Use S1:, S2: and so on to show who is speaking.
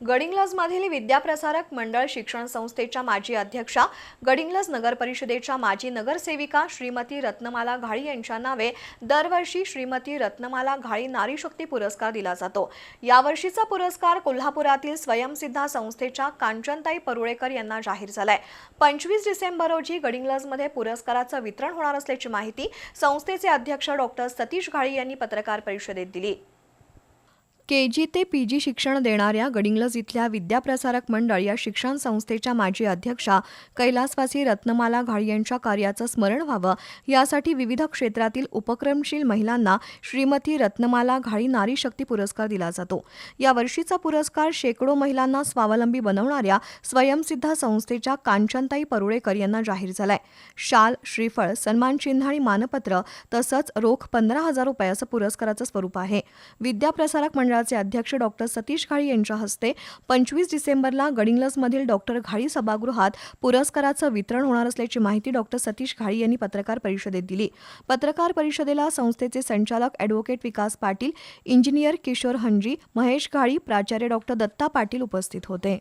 S1: गडिंग्लजमधील विद्याप्रसारक मंडळ शिक्षण संस्थेच्या माजी अध्यक्षा गडिंग्लज नगर परिषदेच्या माजी नगरसेविका श्रीमती रत्नमाला घाळी यांच्या नावे दरवर्षी श्रीमती रत्नमाला घाळी नारी शक्ती पुरस्कार दिला जातो. यावर्षीचा पुरस्कार कोल्हापुरातील स्वयंसिद्धा संस्थेच्या कांचनताई परुळेकर यांना जाहीर झालाय. पंचवीस डिसेंबर रोजी गडिंग्लजमध्ये पुरस्काराचं वितरण होणार असल्याची माहिती संस्थेचे अध्यक्ष डॉक्टर सतीश घाळी यांनी पत्रकार परिषदेत दिली. के जी ते पी जी शिक्षण देणाऱ्या गडिंग्लज इथल्या विद्याप्रसारक मंडळ या शिक्षण संस्थेच्या माजी अध्यक्षा कैलासवासी रत्नमाला घाळी यांच्या कार्याचं स्मरण व्हावं. यासाठी विविध क्षेत्रातील उपक्रमशील महिलांना श्रीमती रत्नमाला घाळी नारी शक्ती पुरस्कार दिला जातो. यावर्षीचा पुरस्कार शेकडो महिलांना स्वावलंबी बनवणाऱ्या स्वयंसिद्धा संस्थेच्या कांचनताई परुळेकर यांना जाहीर झालाय. शाल श्रीफळ सन्मानचिन्ह आणि मानपत्र तसंच रोख पंधरा हजार रुपयाचं पुरस्काराचं स्वरूप आहे. विद्याप्रसारक मंडळ मंडळाचे अध्यक्ष डॉक्टर सतीश घाळी यांच्या हस्ते पंचवीस डिसेंबरला गडिंग्लजमधील डॉक्टर घाळी सभागृहात पुरस्काराचं वितरण होणार असल्याची माहिती डॉक्टर सतीश घाळी यांनी पत्रकार परिषदेत दिली. पत्रकार परिषदेला संस्थेचे संचालक अॅडव्होकेट विकास पाटील इंजिनियर किशोर हंजी महेश घाळी प्राचार्य डॉक्टर दत्ता पाटील उपस्थित होते.